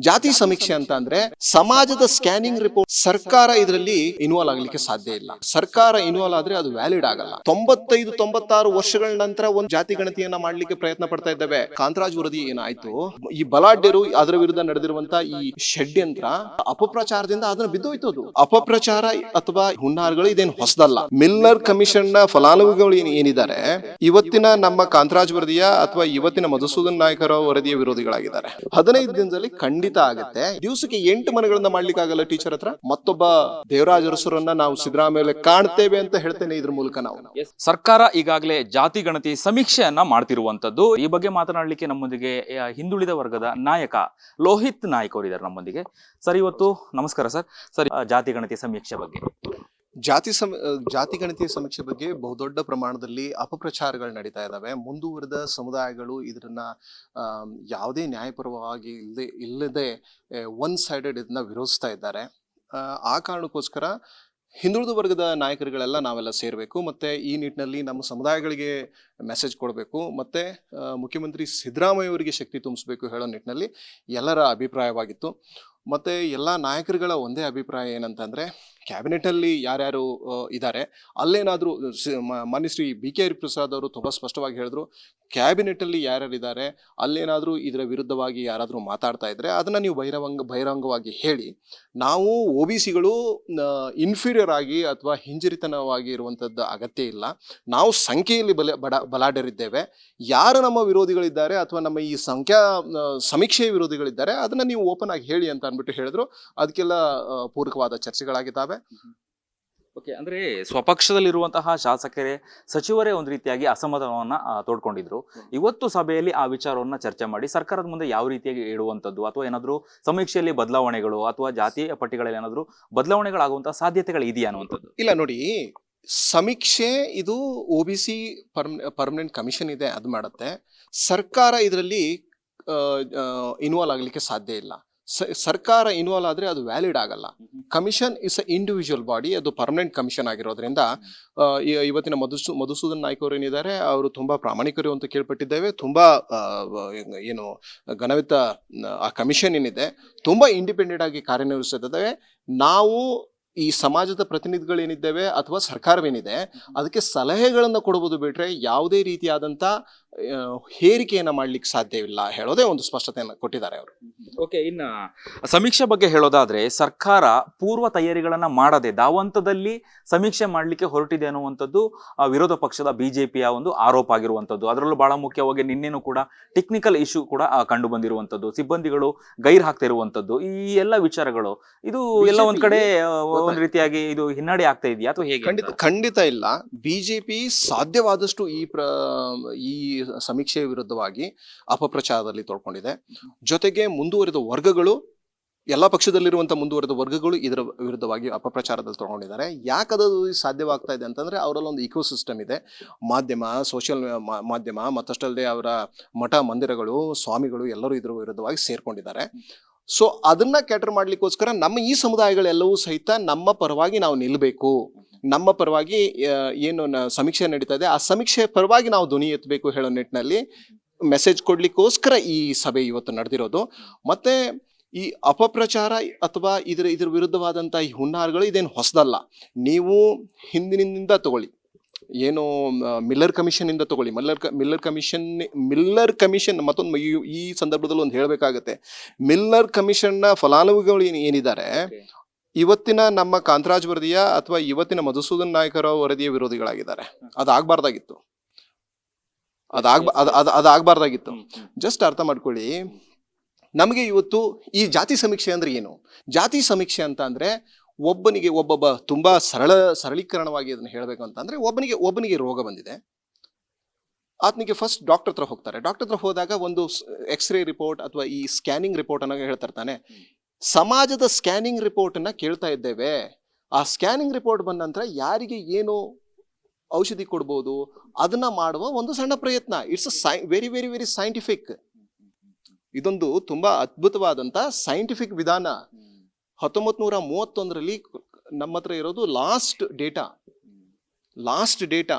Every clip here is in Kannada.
ಜಾತಿ ಸಮೀಕ್ಷೆ ಅಂತ ಅಂದ್ರೆ ಸಮಾಜದ ಸ್ಕ್ಯಾನಿಂಗ್ ರಿಪೋರ್ಟ್ ಸರ್ಕಾರ ಇದರಲ್ಲಿ ಇನ್ವಾಲ್ವ್ ಆಗ್ಲಿಕ್ಕೆ ಸಾಧ್ಯ ಇಲ್ಲ. ಸರ್ಕಾರ ಇನ್ವಾಲ್ವ್ ಆದ್ರೆ ಅದು ವ್ಯಾಲಿಡ್ ಆಗಲ್ಲ. ತೊಂಬತ್ತೈದು, ತೊಂಬತ್ತಾರು ವರ್ಷಗಳ ನಂತರ ಒಂದು ಜಾತಿ ಗಣತಿಯನ್ನ ಮಾಡ್ಲಿಕ್ಕೆ ಪ್ರಯತ್ನ ಪಡ್ತಾ ಇದ್ದೇವೆ. ಕಾಂತರಾಜ್ ವರದಿ ಏನಾಯ್ತು? ಈ ಬಲಾಢ್ಯರು ಅದರ ವಿರುದ್ಧ ನಡೆದಿರುವಂತ ಈ ಷಡ್ಯಂತ್ರ ಅಪಪ್ರಚಾರದಿಂದ ಅದನ್ನ ಬಿದ್ದೋಯ್ತು ಅದು. ಅಪಪ್ರಚಾರ ಅಥವಾ ಹುನ್ನಾರಗಳು ಇದೇನು ಹೊಸದಲ್ಲ. ಮಿಲ್ಲರ್ ಕಮಿಷನ್ನ ಫಲಾನುಭವಿಗಳು ಏನ್- ಏನಿದ್ದಾರೆ? ಇವತ್ತಿನ ನಮ್ಮ ಕಾಂತರಾಜ್ ವರದಿಯ ಅಥವಾ ಇವತ್ತಿನ ಮಧುಸೂದನ್ ನಾಯಕರ ವರದಿಯ ವಿರೋಧಿಗಳಾಗಿದ್ದಾರೆ. ಹದಿನೈದು ದಿನದಲ್ಲಿ ಖಂಡಿತ ಆಗುತ್ತೆ. ದಿವಸಕ್ಕೆ ಎಂಟು ಮನೆಗಳನ್ನ ಮಾಡ್ಲಿಕ್ಕೆ ಆಗಲ್ಲ ಟೀಚರ್ ಹತ್ರ? ಮತ್ತೊಬ್ಬ ದೇವರಾಜ ಅರಸರನ್ನ ನಾವು ಸಿದ್ದರಾಮಯ್ಯ ಕಾಣ್ತೇವೆ ಅಂತ ಹೇಳ್ತೇನೆ ಇದ್ರ ಮೂಲಕ ನಾವು. ಸರ್ಕಾರ ಈಗಾಗಲೇ ಜಾತಿ ಗಣತಿ ಸಮೀಕ್ಷೆಯನ್ನ ಮಾಡ್ತಿರುವಂತದ್ದು. ಈ ಬಗ್ಗೆ ಮಾತನಾಡಲಿಕ್ಕೆ ನಮ್ಮೊಂದಿಗೆ ಹಿಂದುಳಿದ ವರ್ಗದ ನಾಯಕ ಲೋಹಿತ್ ನಾಯಕ್ ಅವರಿದ್ದಾರೆ ನಮ್ಮೊಂದಿಗೆ. ಸರ್, ಇವತ್ತು ನಮಸ್ಕಾರ ಸರ್. ಸರಿ, ಜಾತಿ ಗಣತಿ ಸಮೀಕ್ಷೆ ಬಗ್ಗೆ. ಜಾತಿ ಸಮ ಜಾತಿ ಗಣತಿಯ ಸಮೀಕ್ಷೆ ಬಗ್ಗೆ ಬಹುದೊಡ್ಡ ಪ್ರಮಾಣದಲ್ಲಿ ಅಪಪ್ರಚಾರಗಳು ನಡೀತಾ ಇದ್ದಾವೆ ಮುಂದುವರೆದ ಸಮುದಾಯಗಳು ಇದನ್ನ ಯಾವುದೇ ನ್ಯಾಯಪರವಾಗಿ ಇಲ್ಲದೆ ಇಲ್ಲದೆ ಒನ್ ಸೈಡೆಡ್ ಇದನ್ನ ವಿರೋಧಿಸ್ತಾ ಇದ್ದಾರೆ. ಆ, ಕಾರಣಕ್ಕೋಸ್ಕರ ಹಿಂದುಳಿದ ವರ್ಗದ ನಾಯಕರುಗಳೆಲ್ಲ ನಾವೆಲ್ಲ ಸೇರಬೇಕು. ಮತ್ತು ಈ ನಿಟ್ಟಿನಲ್ಲಿ ನಮ್ಮ ಸಮುದಾಯಗಳಿಗೆ ಮೆಸೇಜ್ ಕೊಡಬೇಕು. ಮತ್ತು ಮುಖ್ಯಮಂತ್ರಿ ಸಿದ್ದರಾಮಯ್ಯ ಅವರಿಗೆ ಶಕ್ತಿ ತುಂಬಿಸಬೇಕು ಹೇಳೋ ನಿಟ್ಟಿನಲ್ಲಿ ಎಲ್ಲರ ಅಭಿಪ್ರಾಯವಾಗಿತ್ತು. ಮತ್ತು ಎಲ್ಲ ನಾಯಕರುಗಳ ಒಂದೇ ಅಭಿಪ್ರಾಯ ಏನಂತಂದ್ರೆ ಕ್ಯಾಬಿನೆಟಲ್ಲಿ ಯಾರ್ಯಾರು ಇದ್ದಾರೆ ಅಲ್ಲೇನಾದರೂ ಮಾನ್ಯ ಶ್ರೀ ಬಿ ಕೆ ಹರಿಪ್ರಸಾದ್ ಅವರು ತುಂಬಾ ಸ್ಪಷ್ಟವಾಗಿ ಹೇಳಿದ್ರು, ಕ್ಯಾಬಿನೆಟಲ್ಲಿ ಯಾರ್ಯಾರು ಇದ್ದಾರೆ ಅಲ್ಲೇನಾದರೂ ಇದರ ವಿರುದ್ಧವಾಗಿ ಯಾರಾದರೂ ಮಾತಾಡ್ತಾ ಇದ್ರೆ ಅದನ್ನು ನೀವು ಬಹಿರಂಗ, ಬಹಿರಂಗವಾಗಿ ಹೇಳಿ. ನಾವು ಒ ಬಿ ಸಿಗಳು ಇನ್ಫೀರಿಯರ್ ಆಗಿ ಅಥವಾ ಹಿಂಜರಿತನವಾಗಿ ಇರುವಂಥದ್ದು ಅಗತ್ಯ ಇಲ್ಲ. ನಾವು ಸಂಖ್ಯೆಯಲ್ಲಿ ಬಲ, ಬಡ, ಬಲಾಢ್ಯರಿದ್ದೇವೆ. ಯಾರು ನಮ್ಮ ವಿರೋಧಿಗಳಿದ್ದಾರೆ ಅಥವಾ ನಮ್ಮ ಈ ಸಂಖ್ಯಾ ಸಮೀಕ್ಷೆ ಸಮೀಕ್ಷೆಯ ವಿರೋಧಿಗಳಿದ್ದಾರೆ, ಅದನ್ನು ನೀವು ಓಪನ್ ಆಗಿ ಹೇಳಿ ಅಂತ ಅಂದ್ಬಿಟ್ಟು ಹೇಳಿದ್ರು. ಅದಕ್ಕೆಲ್ಲ ಪೂರಕವಾದ ಚರ್ಚೆಗಳಾಗಿದ್ದಾವೆ. ಓಕೆ ಅಂದ್ರೆ ಸ್ವಪಕ್ಷದಲ್ಲಿರುವಂತಹ ಶಾಸಕರೇ ಸಚಿವರೇ ಒಂದು ರೀತಿಯಾಗಿ ಅಸಮಾಧಾನವನ್ನ ಆ, ತೋಡ್ಕೊಂಡಿದ್ರು. ಇವತ್ತು ಸಭೆಯಲ್ಲಿ ಆ ವಿಚಾರವನ್ನ ಚರ್ಚೆ ಮಾಡಿ ಸರ್ಕಾರದ ಮುಂದೆ ಯಾವ ರೀತಿಯಾಗಿ ಇಡುವಂತದ್ದು ಅಥವಾ ಏನಾದರೂ ಸಮೀಕ್ಷೆಯಲ್ಲಿ ಬದಲಾವಣೆಗಳು ಅಥವಾ ಜಾತಿಯ ಪಟ್ಟಿಗಳಲ್ಲಿ ಏನಾದರೂ ಬದಲಾವಣೆಗಳಾಗುವಂತಹ ಸಾಧ್ಯತೆಗಳು ಇದೆಯಾ ಅನ್ನುವಂಥದ್ದು? ಇಲ್ಲ ನೋಡಿ ಸಮೀಕ್ಷೆ ಇದು O B C permanent commission ಇದೆ ಅದು ಮಾಡುತ್ತೆ. ಸರ್ಕಾರ ಇದರಲ್ಲಿ ಇನ್ವಾಲ್ವ್ ಆಗಲಿಕ್ಕೆ ಸಾಧ್ಯ ಇಲ್ಲ. ಸರ್ಕಾರ ಇನ್ವಾಲ್ವ್ ಆದರೆ ಅದು ವ್ಯಾಲಿಡ್ ಆಗಲ್ಲ. Commission is a individual body ಅದು ಪರ್ಮನೆಂಟ್ ಕಮಿಷನ್ ಆಗಿರೋದ್ರಿಂದ ಈ- ಇವತ್ತಿನ ಮಧುಸೂ ಮಧುಸೂದನ್ ನಾಯ್ಕ ಅವರು ಏನಿದ್ದಾರೆ ಅವರು ತುಂಬಾ ಪ್ರಾಮಾಣಿಕರು ಅಂತ ಕೇಳ್ಪಟ್ಟಿದ್ದೇವೆ. ತುಂಬಾ ಏನು ಘನವಿತ ಆ ಕಮಿಷನ್ ಏನಿದೆ ತುಂಬಾ ಇಂಡಿಪೆಂಡೆಂಟ್ ಆಗಿ ಕಾರ್ಯನಿರ್ವಹಿಸುತ್ತಿದ್ದಾವೆ. ನಾವು ಈ ಸಮಾಜದ ಪ್ರತಿನಿಧಿಗಳೇನಿದ್ದೇವೆ ಅಥವಾ ಸರ್ಕಾರವೇನಿದೆ ಅದಕ್ಕೆ ಸಲಹೆಗಳನ್ನು ಕೊಡುವುದು ಬಿಟ್ರೆ ಯಾವುದೇ ರೀತಿಯಾದಂಥ ಹೇರಿಕೆಯನ್ನ ಮಾಡ್ಲಿಕ್ಕೆ ಸಾಧ್ಯವಿಲ್ಲ ಹೇಳೋದೇ ಒಂದು ಸ್ಪಷ್ಟತೆಯನ್ನು ಕೊಟ್ಟಿದ್ದಾರೆ ಅವರು. ಓಕೆ ಇನ್ನ ಸಮೀಕ್ಷೆ ಬಗ್ಗೆ ಹೇಳೋದಾದ್ರೆ ಸರ್ಕಾರ ಪೂರ್ವ ತಯಾರಿಗಳನ್ನ ಮಾಡದೆ ದಾವಂತದಲ್ಲಿ ಸಮೀಕ್ಷೆ ಮಾಡಲಿಕ್ಕೆ ಹೊರಟಿದೆ ಅನ್ನುವಂಥದ್ದು ವಿರೋಧ ಪಕ್ಷದ ಬಿಜೆಪಿಯ ಒಂದು ಆರೋಪ ಆಗಿರುವಂಥದ್ದು. ಅದರಲ್ಲೂ ಬಹಳ ಮುಖ್ಯವಾಗಿ ನಿನ್ನೆನೂ ಕೂಡ ಟೆಕ್ನಿಕಲ್ ಇಶ್ಯೂ ಕೂಡ ಕಂಡು ಬಂದಿರುವಂಥದ್ದು. ಸಿಬ್ಬಂದಿಗಳು ಗೈರ್ ಹಾಕ್ತಿರುವಂಥದ್ದು ಈ ಎಲ್ಲ ವಿಚಾರಗಳು ಇದು ಎಲ್ಲ ಒಂದ್ ಕಡೆ ಒಂದ್ ರೀತಿಯಾಗಿ ಇದು ಹಿನ್ನಡೆ ಆಗ್ತಾ ಇದೆಯಾ ಅಥವಾ ಹೇಗೆ ಖಂಡಿತ ಖಂಡಿತ ಇಲ್ಲ. ಬಿಜೆಪಿ ಸಾಧ್ಯವಾದಷ್ಟು ಈ ಪ್ರ ಈ ಸಮೀಕ್ಷೆಯ ವಿರುದ್ಧವಾಗಿ ಅಪಪ್ರಚಾರದಲ್ಲಿ ತೊಡ್ಕೊಂಡಿದೆ. ಜೊತೆಗೆ ಮುಂದುವರಿದ ವರ್ಗಗಳು, ಎಲ್ಲ ಪಕ್ಷದಲ್ಲಿರುವಂಥ ಮುಂದುವರೆದ ವರ್ಗಗಳು ಇದರ ವಿರುದ್ಧವಾಗಿ ಅಪಪ್ರಚಾರದಲ್ಲಿ ತೊಗೊಂಡಿದ್ದಾರೆ ಯಾಕದು ಸಾಧ್ಯವಾಗ್ತಾ ಇದೆ ಅಂತಂದ್ರೆ ಅವರಲ್ಲಿ ಒಂದು ಇಕೋ ಸಿಸ್ಟಮ್ ಇದೆ ಮಾಧ್ಯಮ ಸೋಷಿಯಲ್ ಮಾಧ್ಯಮ ಮತ್ತಷ್ಟಲ್ಲದೆ ಅವರ ಮಠ, ಮಂದಿರಗಳು, ಸ್ವಾಮಿಗಳು ಎಲ್ಲರೂ ಇದರ ವಿರುದ್ಧವಾಗಿ ಸೇರ್ಕೊಂಡಿದ್ದಾರೆ. ಸೊ ಅದನ್ನ ಕ್ಯಾಟರ್ ಮಾಡ್ಲಿಕ್ಕೋಸ್ಕರ ನಮ್ಮ ಈ ಸಮುದಾಯಗಳೆಲ್ಲವೂ ಸಹಿತ ನಮ್ಮ ಪರವಾಗಿ ನಾವು ನಿಲ್ಲಬೇಕು ನಮ್ಮ ಪರವಾಗಿ ಏನು ಸಮೀಕ್ಷೆ ನಡೀತಾ ಇದೆ. ಆ ಸಮೀಕ್ಷೆ ಪರವಾಗಿ ನಾವು ಧ್ವನಿ ಎತ್ತಬೇಕು ಹೇಳೋ ನಿಟ್ಟಿನಲ್ಲಿ ಮೆಸೇಜ್ ಕೊಡ್ಲಿಕ್ಕೋಸ್ಕರ ಈ ಸಭೆ ಇವತ್ತು ನಡೆದಿರೋದು. ಮತ್ತೆ ಈ ಅಪಪ್ರಚಾರ ಅಥವಾ ಇದರ, ಇದ್ರ ವಿರುದ್ಧವಾದಂಥ ಈ ಹುನ್ನಾರಗಳು ಇದೇನು ಹೊಸದಲ್ಲ. ನೀವು ಹಿಂದಿನಿಂದ ತಗೊಳ್ಳಿ. ಏನು ಮಿಲ್ಲರ್ ಕಮಿಷನ್ ಇಂದ ತಗೊಳ್ಳಿ. Miller Miller commission Miller commission ಮತ್ತೊಂದು ಈ- ಸಂದರ್ಭದಲ್ಲಿ ಒಂದು ಹೇಳಬೇಕಾಗತ್ತೆ. ಮಿಲ್ಲರ್ ಕಮಿಷನ್ನ ಫಲಾನುಭವಿಗಳು ಏನು ಏನಿದ್ದಾರೆ? ಇವತ್ತಿನ ನಮ್ಮ ಕಾಂತರಾಜ್ ವರದಿಯ ಅಥವಾ ಇವತ್ತಿನ ಮಧುಸೂದನ್ ನಾಯಕರ ವರದಿಯ ವಿರೋಧಿಗಳಾಗಿದ್ದಾರೆ. ಅದಾಗಬಾರ್ದಾಗಿತ್ತು ಅದಾಗ್ ಅದು ಅದ್ ಅದಾಗಬಾರ್ದಾಗಿತ್ತು. ಜಸ್ಟ್ ಅರ್ಥ ಮಾಡ್ಕೊಳ್ಳಿ. ನಮಗೆ ಇವತ್ತು ಈ ಜಾತಿ ಸಮೀಕ್ಷೆ ಅಂದ್ರೆ ಏನು? ಜಾತಿ ಸಮೀಕ್ಷೆ ಅಂತ ಅಂದ್ರೆ ಒಬ್ಬನಿಗೆ ಒಬ್ಬೊಬ್ಬ ತುಂಬ ಸರಳ ಸರಳೀಕರಣವಾಗಿ ಅದನ್ನು ಹೇಳಬೇಕು ಅಂತಂದರೆ ಒಬ್ಬನಿಗೆ ಒಬ್ಬನಿಗೆ ರೋಗ ಬಂದಿದೆ. ಆತನಿಗೆ ಫಸ್ಟ್ ಡಾಕ್ಟರ್ ಹತ್ರ ಹೋಗ್ತಾರೆ. ಡಾಕ್ಟರ್ ಹತ್ರ ಹೋದಾಗ ಒಂದು ಎಕ್ಸ್ರೇ ರಿಪೋರ್ಟ್ ಅಥವಾ ಈ ಸ್ಕ್ಯಾನಿಂಗ್ ರಿಪೋರ್ಟ್ ಅನ್ನೋ ಹೇಳ್ತಿರ್ತಾನೆ. ಸಮಾಜದ ಸ್ಕ್ಯಾನಿಂಗ್ ರಿಪೋರ್ಟ್ ಅನ್ನ ಕೇಳ್ತಾ ಇದ್ದೇವೆ. ಆ ಸ್ಕ್ಯಾನಿಂಗ್ ರಿಪೋರ್ಟ್ ಬಂದ ನಂತರ ಯಾರಿಗೆ ಏನು ಔಷಧಿ ಕೊಡ್ಬೋದು ಅದನ್ನ ಮಾಡುವ ಒಂದು ಸಣ್ಣ ಪ್ರಯತ್ನ. ಇಟ್ಸ್ ಸೈ ವೆರಿ ವೆರಿ ವೆರಿ ಸೈಂಟಿಫಿಕ್ ಇದೊಂದು ತುಂಬಾ ಅದ್ಭುತವಾದಂತ ಸೈಂಟಿಫಿಕ್ ವಿಧಾನ. ಹತ್ತೊಂಬತ್ ನೂರ ಮೂವತ್ತೊಂದರಲ್ಲಿ ನಮ್ಮ ಹತ್ರ ಇರೋದು ಲಾಸ್ಟ್ ಡೇಟಾ. Last data.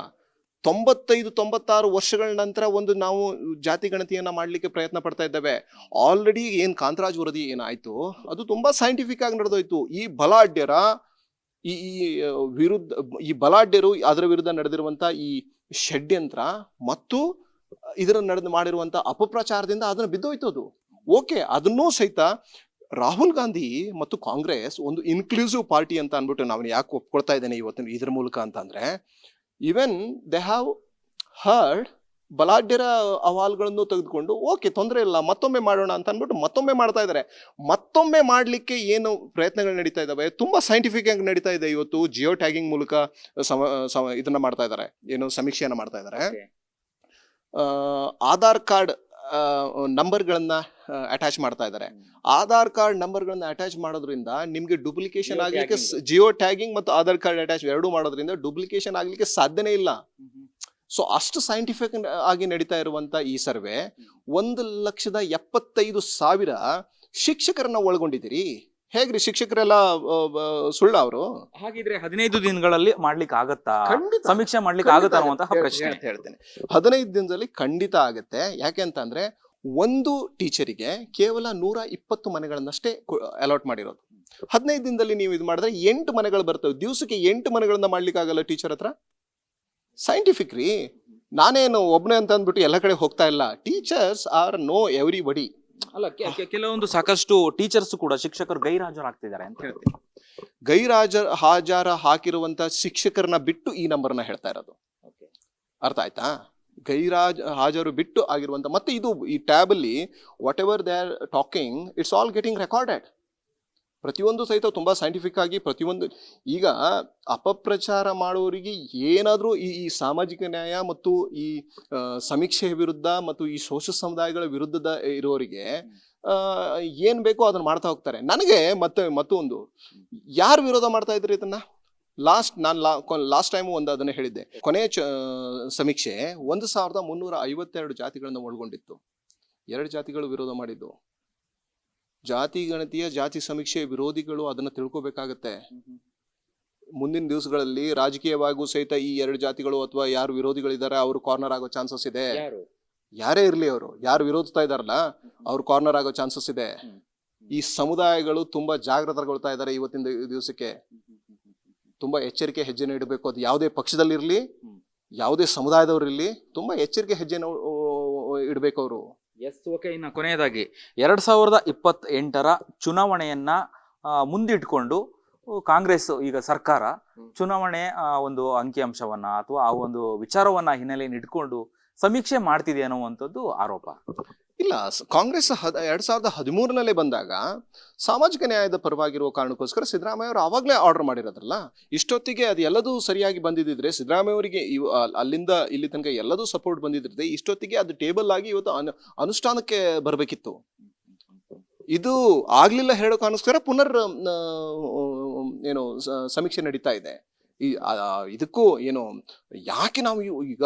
ತೊಂಬತ್ತೈದು, ತೊಂಬತ್ತಾರು ವರ್ಷಗಳ ನಂತರ ಒಂದು ನಾವು ಜಾತಿ ಗಣತಿಯನ್ನು ಮಾಡಲಿಕ್ಕೆ ಪ್ರಯತ್ನ ಪಡ್ತಾ ಇದ್ದೇವೆ. ಆಲ್ರೆಡಿ ಏನು ಕಾಂತರಾಜ್ ವರದಿ ಏನಾಯಿತು? ಅದು ತುಂಬ ಸೈಂಟಿಫಿಕ್ ಆಗಿ ನಡೆದೋಯ್ತು. ಈ ಬಲಾಢ್ಯರ, ಈ ಈ ವಿರುದ್ಧ, ಈ ಬಲಾಢ್ಯರು ಅದರ ವಿರುದ್ಧ ನಡೆದಿರುವಂಥ ಈ ಷಡ್ಯಂತ್ರ ಮತ್ತು ಇದರ ನಡೆದು ಮಾಡಿರುವಂಥ ಅಪಪ್ರಚಾರದಿಂದ ಅದನ್ನು ಬಿದ್ದೋಯ್ತು ಅದು. ಓಕೆ ಅದನ್ನೂ ಸಹಿತ ರಾಹುಲ್ ಗಾಂಧಿ ಮತ್ತು ಕಾಂಗ್ರೆಸ್ ಒಂದು ಇನ್ಕ್ಲೂಸಿವ್ ಪಾರ್ಟಿ ಅಂತ ಅನ್ಬಿಟ್ಟು ನಾವು ಯಾಕೆ ಒಪ್ಕೊಳ್ತಾ ಇದ್ದೇನೆ ಇವತ್ತಿನ ಇದ್ರ ಮೂಲಕ ಅಂತಂದ್ರೆ ಅಂದ್ರೆ ದೇ ದೆ ಹ್ಯಾವ್ ಹರ್ಡ್ ಬಲಾಢ್ಯರ ಅಹವಾಲುಗಳನ್ನು ತೆಗೆದುಕೊಂಡು ಓಕೆ ತೊಂದರೆ ಇಲ್ಲ ಮತ್ತೊಮ್ಮೆ ಮಾಡೋಣ ಅಂತ ಅಂದ್ಬಿಟ್ಟು ಮತ್ತೊಮ್ಮೆ ಮಾಡ್ತಾ ಇದ್ದಾರೆ. ಮತ್ತೊಮ್ಮೆ ಮಾಡಲಿಕ್ಕೆ ಏನು ಪ್ರಯತ್ನಗಳು ನಡೀತಾ ಇದ್ದಾವೆ? ತುಂಬ ಸೈಂಟಿಫಿಕ್ ಆಗಿ ನಡೀತಾ ಇದೆ ಇವತ್ತು ಜಿಯೋ ಟ್ಯಾಗಿಂಗ್ ಮೂಲಕ ಸಮ ಇದನ್ನ ಮಾಡ್ತಾ ಇದ್ದಾರೆ. ಏನು ಸಮೀಕ್ಷೆಯನ್ನು ಮಾಡ್ತಾ ಇದ್ದಾರೆ. ಆಧಾರ್ ಕಾರ್ಡ್ ನಂಬರ್ಗಳನ್ನ ಅಟ್ಯಾಚ್ ಮಾಡ್ತಾ ಇದ್ದಾರೆ. ಆಧಾರ್ ಕಾರ್ಡ್ ನಂಬರ್ಗಳನ್ನ ಅಟ್ಯಾಚ್ ಮಾಡೋದ್ರಿಂದ ನಿಮಗೆ ಡುಪ್ಲಿಕೇಶನ್ ಆಗ್ಲಿಕ್ಕೆ ಜಿಯೋ ಟ್ಯಾಗಿಂಗ್ ಮತ್ತು ಆಧಾರ್ ಕಾರ್ಡ್ ಅಟ್ಯಾಚ್ ಎರಡೂ ಮಾಡೋದ್ರಿಂದ ಡುಪ್ಲಿಕೇಶನ್ ಆಗ್ಲಿಕ್ಕೆ ಸಾಧ್ಯನೇ ಇಲ್ಲ. ಸೊ ಅಷ್ಟು ಸೈಂಟಿಫಿಕ್ ಆಗಿ ನಡೀತಾ ಇರುವಂತ ಈ ಸರ್ವೆ ಒಂದು ಲಕ್ಷದ ಎಪ್ಪತ್ತೈದು ಸಾವಿರ ಶಿಕ್ಷಕರನ್ನ ಒಳಗೊಂಡಿದ್ದೀರಿ. ಹೇಗ್ರಿ ಶಿಕ್ಷಕರೆಲ್ಲ ಸುಳ್ಳ ಅವರು? ಹಾಗಿದ್ರೆ ಹದಿನೈದು ದಿನಗಳಲ್ಲಿ ಮಾಡ್ಲಿಕ್ಕೆ ಆಗತ್ತಾ? ಖಂಡಿತ. ಸಮೀಕ್ಷೆ ಮಾಡ್ಲಿಕ್ಕೆ ಆಗತ್ತಾ ಅನ್ನುವಂತಹ ಪ್ರಶ್ನೆ. ಅಂತ ಹೇಳ್ತೇನೆ. ಹದಿನೈದು ದಿನದಲ್ಲಿ ಖಂಡಿತ ಆಗತ್ತೆ. ಯಾಕೆ ಅಂತಂದ್ರೆ ಒಂದು ಟೀಚರಿಗೆ ಕೇವಲ ನೂರ ಇಪ್ಪತ್ತು ಮನೆಗಳನ್ನಷ್ಟೇ ಅಲಾಟ್ ಮಾಡಿರೋದು. ಹದಿನೈದು ದಿನದಲ್ಲಿ ನೀವು ಇದು ಮಾಡಿದ್ರೆ ಎಂಟು ಮನೆಗಳು ಬರ್ತವೆ. ದಿವಸಕ್ಕೆ ಎಂಟು ಮನೆಗಳನ್ನ ಮಾಡ್ಲಿಕ್ಕೆ ಆಗಲ್ಲ ಟೀಚರ್ ಹತ್ರ? ಸೈಂಟಿಫಿಕ್ ರೀ. ನಾನೇನು ಒಬ್ನೇ ಅಂತ ಅಂದ್ಬಿಟ್ಟು ಎಲ್ಲ ಕಡೆ ಹೋಗ್ತಾ ಇಲ್ಲ. ಟೀಚರ್ಸ್ ಆರ್ ನೋ ಎವ್ರಿ ಬಡಿ ಅಲ್ಲ ಕೆ- ಕೆ- ಕೆಲವೊಂದು ಸಾಕಷ್ಟು ಟೀಚರ್ಸ್ ಕೂಡ ಶಿಕ್ಷಕರು ಗೈರಾಜರಾಗ್ತಿದ್ದಾರೆ ಅಂತ ಹೇಳ್ತೀನಿ. ಗೈರಾಜ ಹಾಜಾರ ಹಾಕಿರುವಂತ ಶಿಕ್ಷಕರನ್ನ ಬಿಟ್ಟು ಈ ನಂಬರ್ನ ಹೇಳ್ತಾ ಇರೋದು. ಅರ್ಥ ಆಯ್ತಾ? ಗೈರಾಜ್ ಹಾಜರು ಬಿಟ್ಟು ಆಗಿರುವಂತ ಮತ್ತೆ ಇದು ಈ ಟ್ಯಾಬ್ ಅಲ್ಲಿ whatever they are talking it's all getting recorded ಪ್ರತಿಯೊಂದು ಸಹಿತ ತುಂಬ ಸೈಂಟಿಫಿಕ್ ಆಗಿ ಪ್ರತಿಯೊಂದು ಈಗ ಅಪಪ್ರಚಾರ ಮಾಡುವವರಿಗೆ ಏನಾದರೂ ಈ ಈ ಸಾಮಾಜಿಕ ನ್ಯಾಯ ಮತ್ತು ಈ ಸಮೀಕ್ಷೆಯ ವಿರುದ್ಧ ಮತ್ತು ಈ ಶೋಷ ಸಮುದಾಯಗಳ ವಿರುದ್ಧದ ಇರೋರಿಗೆ ಏನು ಬೇಕೋ ಅದನ್ನ ಮಾಡ್ತಾ ಹೋಗ್ತಾರೆ. ನನಗೆ ಮತ್ತೆ, ಮತ್ತೊಂದು. ಯಾರು ವಿರೋಧ ಮಾಡ್ತಾ ಇದ್ರಿ ಇದನ್ನ? ಲಾಸ್ಟ್, ನಾನು ಲಾಸ್ಟ್ ಟೈಮು ಒಂದು ಅದನ್ನು ಹೇಳಿದ್ದೆ. ಕೊನೆಯ ಚ, ಸಮೀಕ್ಷೆ ಒಂದು ಸಾವಿರದ ಮುನ್ನೂರ ಐವತ್ತೆರಡು ಜಾತಿಗಳನ್ನು ಒಳಗೊಂಡಿತ್ತು. ಎರಡು ಜಾತಿಗಳು ವಿರೋಧ ಮಾಡಿದ್ದು. ಜಾತಿ ಗಣತಿಯ ಜಾತಿ ಸಮೀಕ್ಷೆ ವಿರೋಧಿಗಳು ಅದನ್ನ ತಿಳ್ಕೊಬೇಕಾಗತ್ತೆ. ಮುಂದಿನ ದಿವಸಗಳಲ್ಲಿ ರಾಜಕೀಯವಾಗೂ ಸಹಿತ ಈ ಎರಡು ಜಾತಿಗಳು ಅಥವಾ ಯಾರು ವಿರೋಧಿಗಳಿದ್ದಾರೆ ಅವರು ಕಾರ್ನರ್ ಆಗೋ ಚಾನ್ಸಸ್ ಇದೆ. ಯಾರೇ? ಇರ್ಲಿ ಅವರು. ಯಾರು ವಿರೋಧಿಸ್ತಾ ಇದಾರಲ್ಲ ಅವ್ರು ಕಾರ್ನರ್ ಆಗೋ ಚಾನ್ಸಸ್ ಇದೆ. ಈ ಸಮುದಾಯಗಳು ತುಂಬಾ ಜಾಗೃತಗೊಳ್ತಾ ಇದ್ದಾರೆ ಇವತ್ತಿನ ದಿವಸಕ್ಕೆ. ತುಂಬಾ ಎಚ್ಚರಿಕೆ ಹೆಜ್ಜೆ ಇಡಬೇಕು. ಅದು ಯಾವುದೇ ಪಕ್ಷದಲ್ಲಿರ್ಲಿ. ಯಾವುದೇ ಸಮುದಾಯದವರಿರ್ಲಿ ತುಂಬಾ ಎಚ್ಚರಿಕೆ ಹೆಜ್ಜೆ ಇಡಬೇಕು ಅವರು. ಎಸ್ ಓಕೆ ಇನ್ನು ಕೊನೆಯದಾಗಿ ಎರಡು ಸಾವಿರದ ಇಪ್ಪತ್ತ ಎಂಟರ ಚುನಾವಣೆಯನ್ನ ಮುಂದಿಟ್ಕೊಂಡು ಕಾಂಗ್ರೆಸ್ ಈಗ ಸರ್ಕಾರ ಚುನಾವಣೆ ಆ, ಒಂದು ಅಂಕಿಅಂಶವನ್ನ ಅಥವಾ ಆ ಒಂದು ವಿಚಾರವನ್ನ ಹಿನ್ನೆಲೆಯನ್ನು ಇಟ್ಕೊಂಡು ಸಮೀಕ್ಷೆ ಮಾಡ್ತಿದೆ ಅನ್ನುವಂಥದ್ದು ಆರೋಪ. ಇಲ್ಲ ಕಾಂಗ್ರೆಸ್ ಹದ, ಎರಡ್ ಸಾವಿರದ ಹದಿಮೂರನಲ್ಲೇ ಬಂದಾಗ ಸಾಮಾಜಿಕ ನ್ಯಾಯದ ಪರವಾಗಿರುವ ಕಾರಣಕ್ಕೋಸ್ಕರ ಸಿದ್ದರಾಮಯ್ಯ ಅವರು ಆವಾಗಲೇ ಆರ್ಡರ್ ಮಾಡಿರೋದ್ರಲ್ಲ? ಇಷ್ಟೊತ್ತಿಗೆ ಅದು ಎಲ್ಲದೂ ಸರಿಯಾಗಿ ಬಂದಿದ್ದಿದ್ರೆ ಸಿದ್ದರಾಮಯ್ಯ ಅವರಿಗೆ ಅಲ್ಲಿಂದ ಇಲ್ಲಿ ತನಕ ಎಲ್ಲದೂ ಸಪೋರ್ಟ್ ಬಂದಿದ್ರೆ ಇಷ್ಟೊತ್ತಿಗೆ ಅದು ಟೇಬಲ್ ಆಗಿ ಇವತ್ತು ಅನು- ಅನುಷ್ಠಾನಕ್ಕೆ ಬರಬೇಕಿತ್ತು. ಇದು ಆಗ್ಲಿಲ್ಲ ಹೇಳೋ ಕಾರಣಕ್ಕೋಸ್ಕರ ಪುನರ್ ಏನು ಸಮೀಕ್ಷೆ ನಡೀತಾ ಇದೆ. ಈ ಇದಕ್ಕೂ ಏನು, ಯಾಕೆ ನಾವು ಈಗ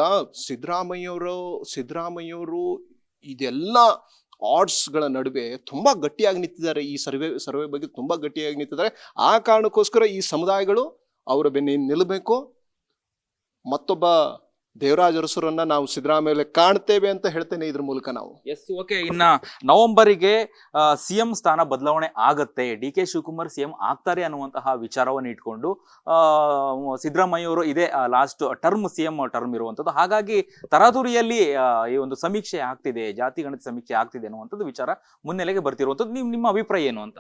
ಸಿದ್ದರಾಮಯ್ಯವರು ಸಿದ್ದರಾಮಯ್ಯವರು ಇದೆಲ್ಲ ಆಡ್ಸ್ಗಳ ನಡುವೆ ತುಂಬಾ ಗಟ್ಟಿಯಾಗಿ ನಿಂತಿದ್ದಾರೆ. ಈ ಸರ್ವೆ ಸರ್ವೆ ಬಗ್ಗೆ ತುಂಬಾ ಗಟ್ಟಿಯಾಗಿ ನಿಂತಿದ್ದಾರೆ. ಆ ಕಾರಣಕ್ಕೋಸ್ಕರ ಈ ಸಮುದಾಯಗಳು ಅವರ ಬೆನ್ನ ನಿಲ್ಲಬೇಕು. ಮತ್ತೊಬ್ಬ ದೇವರಾಜ ಅರಸರನ್ನ ನಾವು ಸಿದ್ದರಾಮಯ್ಯ ಕಾಣ್ತೇವೆ ಅಂತ ಹೇಳ್ತೇನೆ ಇದ್ರ ಮೂಲಕ ನಾವು. ಎಸ್ ಓಕೆ ಇನ್ನ ನವೆಂಬರಿಗೆ ಸಿಎಂ ಸ್ಥಾನ ಬದಲಾವಣೆ ಆಗತ್ತೆ. ಡಿ ಕೆ ಶಿವಕುಮಾರ್ ಸಿಎಂ ಆಗ್ತಾರೆ ಅನ್ನುವಂತಹ ವಿಚಾರವನ್ನು ಇಟ್ಕೊಂಡು ಸಿದ್ದರಾಮಯ್ಯ ಅವರು ಇದೇ ಲಾಸ್ಟ್ ಟರ್ಮ್ ಸಿಎಂ ಟರ್ಮ್ ಇರುವಂತದ್ದು ಹಾಗಾಗಿ ತರಾತುರಿಯಲ್ಲಿ ಈ ಒಂದು ಸಮೀಕ್ಷೆ ಆಗ್ತಿದೆ, ಜಾತಿ ಗಣಿತ ಸಮೀಕ್ಷೆ ಆಗ್ತಿದೆ ಅನ್ನುವಂಥದ್ದು ವಿಚಾರ ಮುನ್ನೆಲೆಗೆ ಬರ್ತಿರುವಂಥದ್ದು. ನಿಮ್, ನಿಮ್ಮ ಅಭಿಪ್ರಾಯ ಏನು ಅಂತ?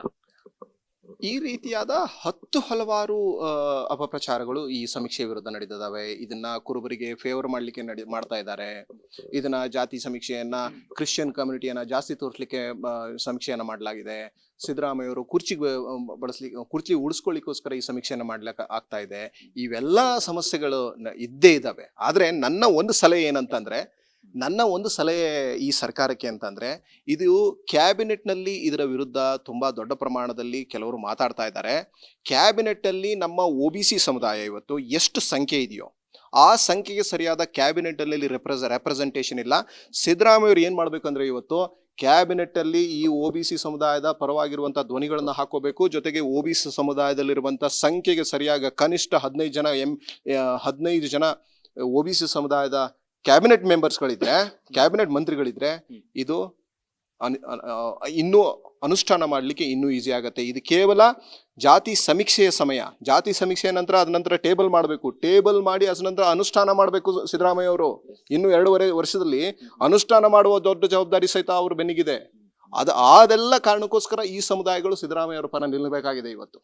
ಈ ರೀತಿಯಾದ ಹತ್ತು ಹಲವಾರು ಅಪಪ್ರಚಾರಗಳು ಈ ಸಮೀಕ್ಷೆ ವಿರುದ್ಧ ನಡೆದಿದ್ದಾವೆ ಇದನ್ನ ಕುರುಬರಿಗೆ ಫೇವರ್ ಮಾಡ್ಲಿಕ್ಕೆ ನಡೆ, ಮಾಡ್ತಾ ಇದ್ದಾರೆ. ಇದನ್ನ ಜಾತಿ ಸಮೀಕ್ಷೆಯನ್ನ ಕ್ರಿಶ್ಚಿಯನ್ ಕಮ್ಯುನಿಟಿಯನ್ನ ಜಾಸ್ತಿ ತೋರಿಸ್ಲಿಕ್ಕೆ ಸಮೀಕ್ಷೆಯನ್ನ ಮಾಡಲಾಗಿದೆ. ಸಿದ್ದರಾಮಯ್ಯವರು ಕುರ್ಚಿಗೆ ಬಳಸ್ಲಿಕ್ಕೆ ಕುರ್ಚಿ ಉಳಿಸ್ಕೊಳ್ಳಿಕ್ಕೋಸ್ಕರ ಈ ಸಮೀಕ್ಷೆಯನ್ನು ಮಾಡ್ಲಿಕ್ಕೆ ಆಗ್ತಾ ಇದೆ. ಇವೆಲ್ಲ ಸಮಸ್ಯೆಗಳು ಇದ್ದೇ ಇದ್ದಾವೆ ಆದ್ರೆ ನನ್ನ ಒಂದು ಸಲಹೆ ಏನಂತಂದ್ರೆ ನನ್ನ ಒಂದು ಸಲಹೆ ಈ ಸರ್ಕಾರಕ್ಕೆ ಅಂತಂದರೆ, ಇದು ಕ್ಯಾಬಿನೆಟ್ನಲ್ಲಿ ಇದರ ವಿರುದ್ಧ ತುಂಬ ದೊಡ್ಡ ಪ್ರಮಾಣದಲ್ಲಿ ಕೆಲವರು ಮಾತಾಡ್ತಾ ಇದ್ದಾರೆ. ಕ್ಯಾಬಿನೆಟ್ಟಲ್ಲಿ ನಮ್ಮ ಒ ಬಿ ಸಿ ಸಮುದಾಯ ಇವತ್ತು ಎಷ್ಟು ಸಂಖ್ಯೆ ಇದೆಯೋ, ಆ ಸಂಖ್ಯೆಗೆ ಸರಿಯಾದ ಕ್ಯಾಬಿನೆಟ್ಟಲ್ಲಿ ರೆಪ್ರೆಸ, ರೆಪ್ರೆಸೆಂಟೇಷನ್ ಇಲ್ಲ. ಸಿದ್ದರಾಮಯ್ಯವ್ರು ಏನು ಮಾಡಬೇಕಂದ್ರೆ ಇವತ್ತು ಕ್ಯಾಬಿನೆಟ್ಟಲ್ಲಿ ಈ ಒ ಬಿ ಸಿ ಸಮುದಾಯದ ಪರವಾಗಿರುವಂಥ ಧ್ವನಿಗಳನ್ನು ಹಾಕೋಬೇಕು. ಜೊತೆಗೆ ಒ ಬಿ ಸಿ ಸಮುದಾಯದಲ್ಲಿರುವಂಥ ಸಂಖ್ಯೆಗೆ ಸರಿಯಾಗಿ ಕನಿಷ್ಠ ಹದಿನೈದು ಜನ ಎಂ, ಹದಿನೈದು ಜನ ಒ ಬಿ ಸಿ ಸಮುದಾಯದ ಕ್ಯಾಬಿನೆಟ್ ಮೆಂಬರ್ಸ್ಗಳಿದ್ರೆ ಕ್ಯಾಬಿನೆಟ್ ಮಂತ್ರಿಗಳಿದ್ರೆ. ಇದು ಇನ್ನೂ ಅನುಷ್ಠಾನ ಮಾಡಲಿಕ್ಕೆ ಇನ್ನೂ ಈಸಿ ಆಗುತ್ತೆ. ಇದು ಕೇವಲ ಜಾತಿ ಸಮೀಕ್ಷೆಯ ಸಮಯ. ಜಾತಿ ಸಮೀಕ್ಷೆಯ ನಂತರ ಅದ ನಂತರ ಟೇಬಲ್ ಮಾಡಬೇಕು. ಟೇಬಲ್ ಮಾಡಿ ಅದ ನಂತರ ಅನುಷ್ಠಾನ ಮಾಡಬೇಕು ಸಿದ್ದರಾಮಯ್ಯ ಅವರು. ಇನ್ನು ಎರಡೂವರೆ ವರ್ಷದಲ್ಲಿ ಅನುಷ್ಠಾನ ಮಾಡುವ ದೊಡ್ಡ ಜವಾಬ್ದಾರಿ ಸಹಿತ ಅವರು ಬೆನ್ನಿಗಿದೆ. ಅದು ಅದೆಲ್ಲ ಕಾರಣಕ್ಕೋಸ್ಕರ ಈ ಸಮುದಾಯಗಳು ಸಿದ್ದರಾಮಯ್ಯ ಅವರ ಪರ ನಿಲ್ಲಬೇಕಾಗಿದೆ ಇವತ್ತು.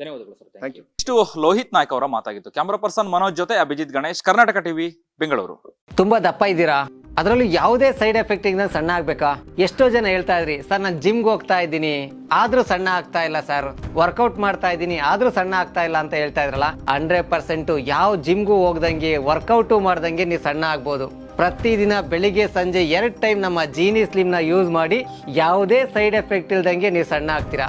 ಧನ್ಯವಾದಗಳು ಸರ್. ಥ್ಯಾಂಕ್ ಯು ಇಷ್ಟು ಲೋಹಿತ್ ನಾಯ್ಕ ಅವರ ಮಾತಾಗಿತ್ತು ಕ್ಯಾಮರಾ ಪರ್ಸನ್ ಮನೋಜ್ ಜೊತೆ ಅಭಿಜಿತ್ ಗಣೇಶ್ ಕರ್ನಾಟಕ ಟಿವಿ ಬೆಂಗಳೂರು. ತುಂಬಾ ದಪ್ಪ ಇದ್ದೀರಾ? ಅದರಲ್ಲೂ ಯಾವುದೇ ಸೈಡ್ ಎಫೆಕ್ಟ್ ಇಂದ ಸಣ್ಣ ಆಗ್ಬೇಕಾ? ಎಷ್ಟೋ ಜನ ಹೇಳ್ತಾ ಇದ್ರಿ ಸರ್ ನಾನು ಜಿಮ್ಗೆ ಹೋಗ್ತಾ ಇದ್ದೀನಿ. ಆದ್ರೂ ಸಣ್ಣ ಆಗ್ತಾ ಇಲ್ಲ ಸರ್. ವರ್ಕೌಟ್ ಮಾಡ್ತಾ ಇದ್ದೀನಿ ಆದ್ರೂ ಸಣ್ಣ ಆಗ್ತಾ ಇಲ್ಲ ಅಂತ ಹೇಳ್ತಾ ಇದ್ರಲ್ಲ ಹಂಡ್ರೆಡ್ ಪರ್ಸೆಂಟ್ ಯಾವ ಜಿಮ್ಗೂ ಹೋಗ್ದಂಗೆ ವರ್ಕೌಟು ಮಾಡ್ದಂಗೆ ನೀವು ಸಣ್ಣ ಆಗ್ಬೋದು. ಪ್ರತಿದಿನ ಬೆಳಿಗ್ಗೆ ಸಂಜೆ ಎರಡು ಟೈಮ್ ನಮ್ಮ ಜೀನಿ ಸ್ಲಿಮ್ನ ಯೂಸ್ ಮಾಡಿ ಯಾವುದೇ ಸೈಡ್ ಎಫೆಕ್ಟ್ ಇಲ್ದಂಗೆ ನೀವು ಸಣ್ಣ ಆಗ್ತೀರಾ?